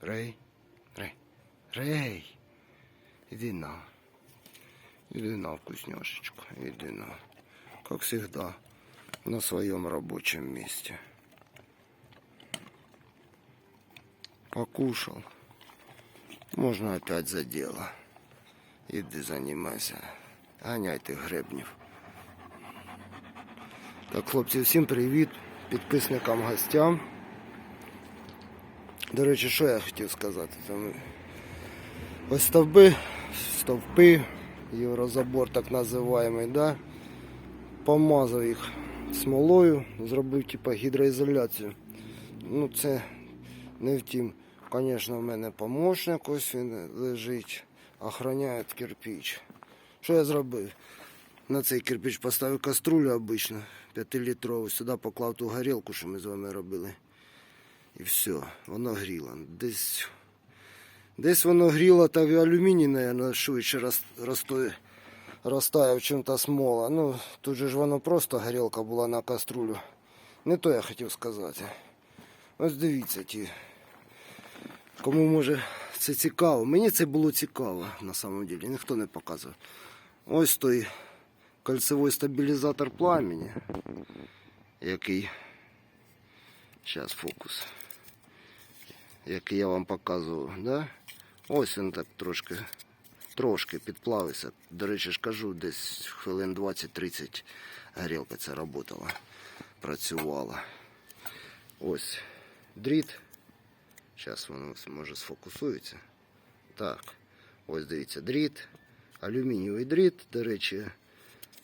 Рей, Рей, Рей. Иди на. Иди на, вкусняшечка. Иди на. Как всегда, на своем рабочем месте. Покушал. Можно опять за дело. Иди занимайся. Ганяй тих гребнів. Так, хлопці, всім привіт. Підписникам, гостям. До речі, що я хотів сказати? Там ось стовби, стовпи, єврозабор так називаємий, да? помазав їх смолою, зробив типа гідроізоляцію. Ну це не втім. Звісно, в мене помощник, ось він лежить, охороняє кирпич. Що я зробив? На цей кирпич поставив каструлю обично, 5-літрову, сюди поклав ту горілку, що ми з вами робили. І все, воно гріло. Десь, десь воно гріло, так і алюміній, мабуть, швидше розтаяв, чим та смола. Ну, тут же ж воно просто горілка була на каструлю. Не то я хотів сказати. Ось дивіться ті. Кому може це цікаво. Мені це було цікаво на самом деле. Ніхто не показував. Ось той кольцевий стабілізатор пламені, який. Зараз фокус. Який я вам показував, да? Ось він так трошки, трошки підплавився. До речі, ж кажу, десь хвилин 20-30 горілка ця працювала, працювала. Ось дріт. Зараз воно може сфокусується. Так, ось дивіться, дріт, алюмінієвий дріт, до речі,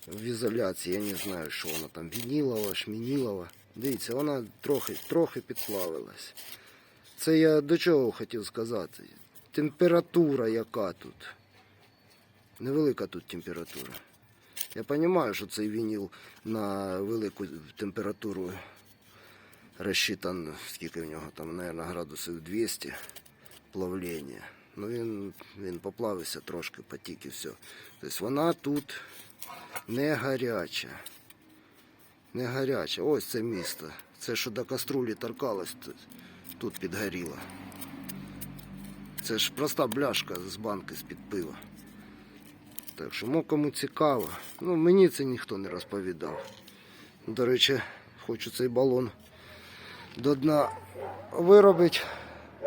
в ізоляції, я не знаю, що воно там, вінілова, шмінілова. Дивіться, вона трохи, трохи підплавилась. Це я до чого хотів сказати. Температура яка тут. Невелика тут температура. Я розумію, що цей вініл на велику температуру розчитан, скільки в нього там, мабуть, градусів 200 плавлення. Ну він, він поплавився трошки, потік і все. Тобто вона тут не гаряча. Не гаряча. Ось це місто. Це що до каструлі торкалось, тут, тут підгоріло. Це ж проста бляшка з банки з-під пива. Так що, ну, кому цікаво. Ну, мені це ніхто не розповідав. До речі, хочу цей балон до дна виробити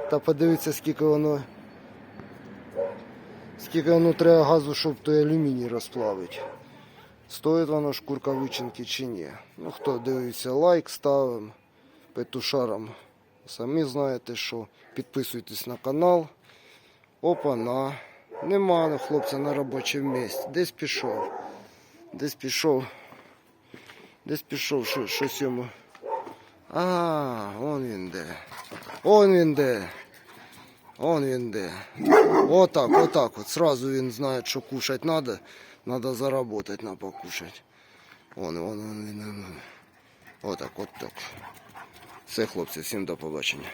та подивитися, скільки воно. Скільки воно треба газу, щоб той алюміній розплавити. Стоїть воно шкурка вичинки чи ні. Ну хто дивиться, лайк ставимо петушарам. Самі знаєте, що підписуйтесь на канал. Опа, на. Нема хлопця на робочому місці. Десь пішов. Десь пішов. Десь пішов, що, щось йому. А, он він де. Он він де. Он він де. Отак, отак от. Сразу він знає, що кушать треба. Надо заработать на покушать. Вон, вон, вон, він. Отак, от так. Все, хлопці, всім до побачення.